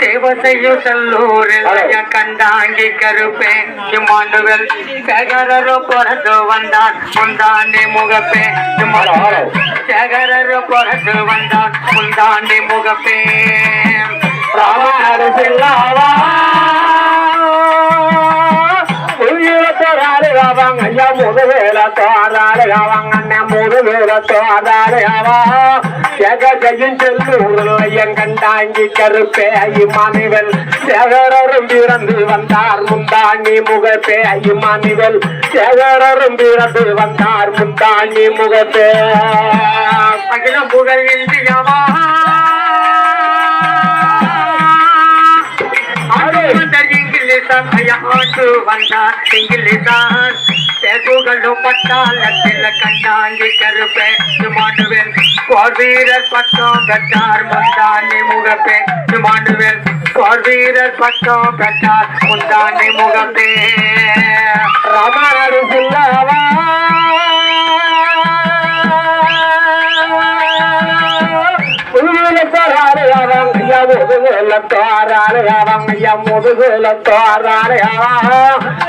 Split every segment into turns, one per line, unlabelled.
தேவசையும் செல்லூரில் ஐயன் கண்டாங்கி கருப்பே இம்மானுவல் சேகரரு பிறந்து வந்தான் முந்தாண்டி முகப்பே. சேகரரு பிறந்து வந்தான் முந்தாண்டி முகப்பே.
ராமநாடு செல்லாவா அவங்க ஐயா முதுவேல தோறாளு அவங்க அண்ணன் முதுவேல தோறாளு அவா கருப்பே ஐமானிவல் சேகரரும் பிறந்து வந்தார் முந்தாணி முகப்பே ஐமானிவல் சேகரரும் பிறந்து வந்தார் முந்தாணி முகப்பே
அகில புகழ் ஆண்டு வந்தார் பேசுகளும் பட்டாளத்தில் கண்டாங்கி கருப்பேன் மாண்டுவேல் போர் வீரர் பட்டம் பெற்றார் முந்தானி முகப்பே. மாண்டுவேல் போர் வீரர் பட்டம் பெற்றார் முந்தானி முகப்பே.
ராமநாடு செல்லாவா ஐயா முதுகுலத்தோராளு அவன் ஐயா முதுகுலத்தோராளு அவன்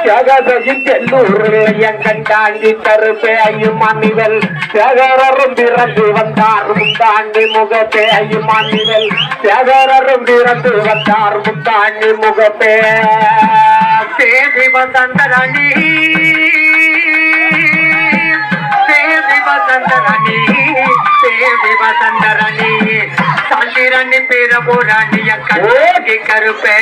ஜெகதயின் செல்லூரில் என் கண்டாண்டி கருப்பே ஐயுமானிவல் சேகரரும் பிறந்து வந்தார் முந்தாண்டி முகப்பே ஐயும் ஐயுமானிவல் சேகரரும் பிறந்து வந்தார் முந்தாண்டி முகப்பே
தேவி வசந்தரணி தேவி வசந்தரணி தேவி வசந்தரணி சந்திரனி பிரபுராணிய கண்ணி கருப்பே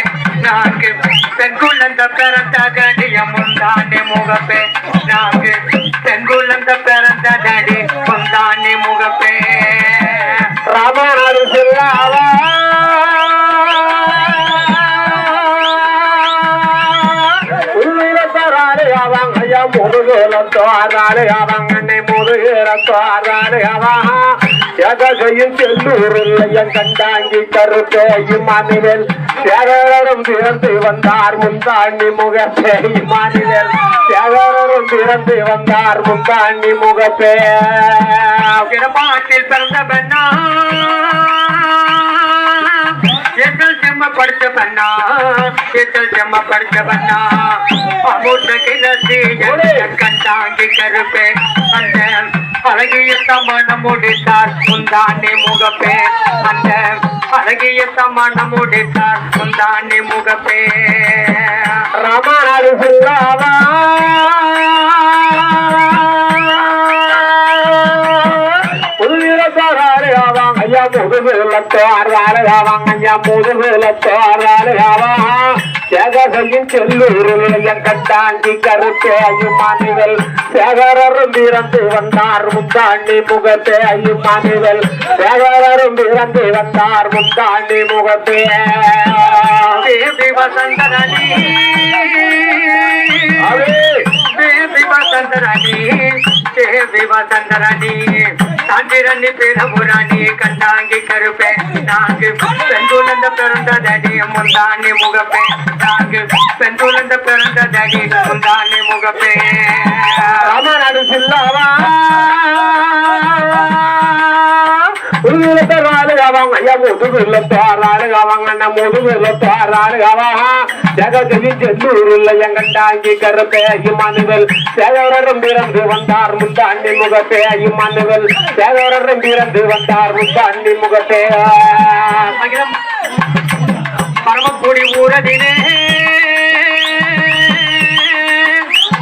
நான்கு பெண்குழந்த பிறந்த தடிய முந்தானி முகப்பே நான்கு பெண்குழந்த பிறந்த தடி முந்தானி முகப்பே.
ராமநாடு செல்லாவா உள்ளிடத்தராளு அதாலே ஐயா முதுகுலம் தோறாளு அவங்க அன்னை முதுகுலம் அவன் எதையும் செல்லூரில் என் கண்டாங்கி கருப்பே இமானிவேல் சேகரரும் பிறந்து வந்தார் முந்தாண்டி முகப்பே இமானிவேல் சேகரரும் பிறந்து வந்தார் முந்தாண்டி முகப்பே
கிடமாட்டில் பிறந்த பெண்ணா? எங்கள் செம்ம படித்த பெண்ணா? எங்கள் செம்ம படித்த பெண்ணா அமுட்ட கிளசி கண்டாங்கி கருப்பே அந்த அழகிய சமணம் முடித்தார். முந்தாண்டி முகப்பே அந்த அழகிய சமணம் முடித்தார். முந்தாண்டி முகப்பே.
ராமநாடு செல்லாவா ஆறு ஆவாங்க ஐயா முதுகு ஆவாங்க ஆறு ஆறு ஆவா. சேகரையின் செல்லூரில் என் கட்டாண்டி கருப்பே ஐயுமானிகள் சேகரரும் பிறந்து வந்தார் முந்தாண்டி முகத்தே ஐயுமானிகள் சேகரரும் பிறந்து வந்தார் முந்தாண்டி முகத்தே.
தேவி வசந்தரணி தேவி வசந்தரணி தேவி வசந்தரணி சாந்திரணி பிரபுராணி கண்டாங்கி கருப்பே. நான்கு பெண்குழந்த பிறந்ததடி முந்தானி முகப்பே. நான்கு பெண்குழந்த பிறந்ததடி முந்தானி முகப்பே.
ராமநாடு சில்லாவா? அவங்க ஐயா முதுகுலத்தாராளு அவங்க அண்ணன் முதுகுலத்தாராளு அவங்க ஜெகஜதி செல்லூரில் எங்கண்டாங்கி கருப்பே ஐயுமானுவல் சேகரரும் பிறந்து வந்தார் முந்தாண்டி சேகரரும் பிறந்து வந்தார் முந்தாண்டி
பரமக்குடி ஊரதினே.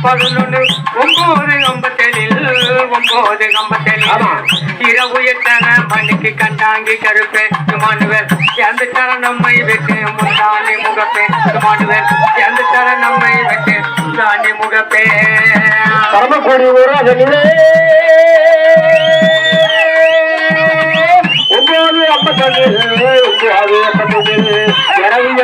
பதினொன்று ஒன்பது ஒன்பது ஒன்பத்தேழில்
ஆமா.
இரவு எத்தனை மணிக்கு கண்டாங்கி கருப்பே. மாணுவர் எந்த தர நம்மை விட்டு முந்தாண்டி முகப்பே. மாணுவர் எந்த தர நம்மை விட்டு முந்தாண்டி முகப்பே.
பரமக்குடி ஊரகனிலே ஒன்பது ஐம்பத்தொன்று ஒன்பது ஐம்பத்தொன்று இரவிய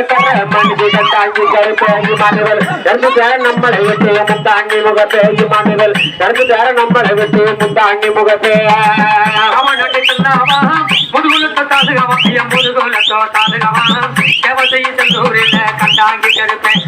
கருப்பேகி மாணவர்? இரண்டு பேர நம்மளை விட்டு முந்தாங்கி முகப்பேகி மாணவர். இரண்டு பேர நம்மளை விட்டு முந்தாங்கி முகப்பே.
அவன் நடித்தல்லாமா தாதுகவா முதுகுலத்தோ தாதுகவா செல்லூரில் கண்டாங்கி கருப்பேன்.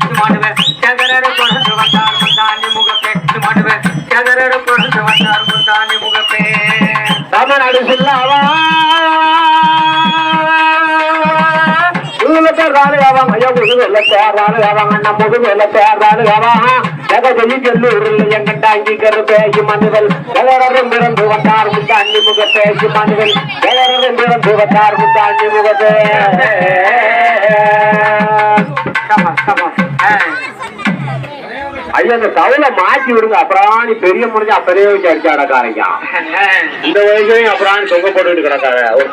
ஐயா முதுகுல தேர்றாரு அவங்க அண்ணன் முதுகுல தேர்றாரு அவங்க ஜெகஜெயி செல்லூரில் எங்கட்டாங்கி கருப்பேகி மனிதல். எல்லோரும் பிறந்து வந்தார் முத்தாண்டி முகப்பேகி மனிதல். எல்லோரும் பிறந்து வந்தார் முத்தாண்டி முகப்பே
சபாஸ், சபாஸ். ஆ.
ஐயா இந்த தவளை மாற்றி விடுங்க. அப்புறம் நீ பெரிய முடிஞ்சு அப்பறே வச்சு அடிச்சு அடக்காரையா. இந்த வயசுலயும் அப்புறம் தொங்க போட்டுட்டு கிடக்காத. ஒரு